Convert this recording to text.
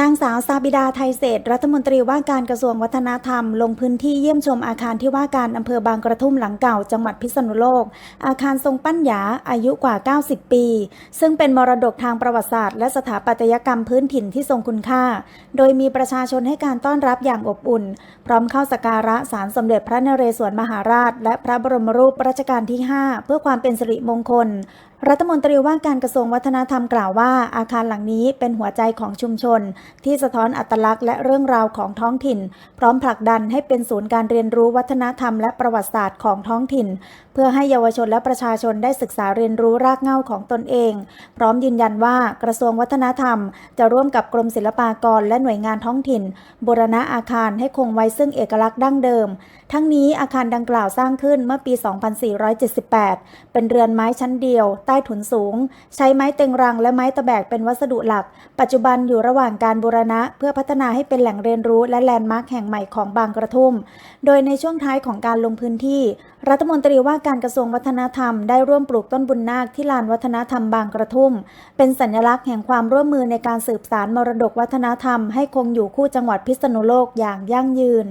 นางสาวซาบิดาไทยเศษรัฐมนตรีว่าการกระทรวงวัฒนธรรม ลงพื้นที่เยี่ยมชมอาคารที่ว่าการอำเภอบางกระทุ่มหลังเก่าจังหวัดพิษณุโลก อาคารทรงปั้นหยาอายุกว่า 90 ปี ซึ่งเป็นมรดกทางประวัติศาสตร์และสถาปัตยกรรมพื้นถิ่นที่ทรงคุณค่า โดยมีประชาชนให้การต้อนรับอย่างอบอุ่น พร้อมเข้าสักการะศาลสมเด็จพระนเรศวรมหาราช และพระบรมรูปรัชกาลที่ 5 เพื่อความเป็นสิริมงคลรัฐมนตรีว่าการกระทรวงวัฒนธรรมกล่าวว่า อาคารหลังนี้เป็นหัวใจของชุมชนที่สะท้อนอัตลักษณ์และเรื่องราวของท้องถิ่น พร้อมผลักดันให้เป็นศูนย์การเรียนรู้วัฒนธรรมและประวัติศาสตร์ของท้องถิ่น เพื่อให้เยาวชนและประชาชนได้ศึกษาเรียนรู้รากเหง้าของตนเอง พร้อมยืนยันว่ากระทรวงวัฒนธรรม จะร่วมกับกรมศิลปากรและหน่วยงานท้องถิ่น บูรณะอาคารให้คงไว้ซึ่งเอกลักษณ์ดั้งเดิม ทั้งนี้อาคารดังกล่าวสร้างขึ้นเมื่อปี 2478 เป็นเรือนไม้ชั้นเดียว ใต้ถุนสูง ใช้ไม้เต็งรังและไม้ตะแบกเป็นวัสดุหลัก ปัจจุบันอยู่ระหว่างการการบูรณะเพื่อพัฒนาให้เป็นแหล่งเรียนรู้และแลนด์มาร์คแห่งใหม่ของบางกระทุ่ม โดยในช่วงท้ายของการลงพื้นที่ รัฐมนตรีว่าการกระทรวงวัฒนธรรมได้ร่วมปลูกต้นบุญนาคที่ลานวัฒนธรรมบางกระทุ่ม เป็นสัญลักษณ์แห่งความร่วมมือในการสืบสานมรดกวัฒนธรรมให้คงอยู่คู่จังหวัดพิษณุโลกอย่างยั่งยืน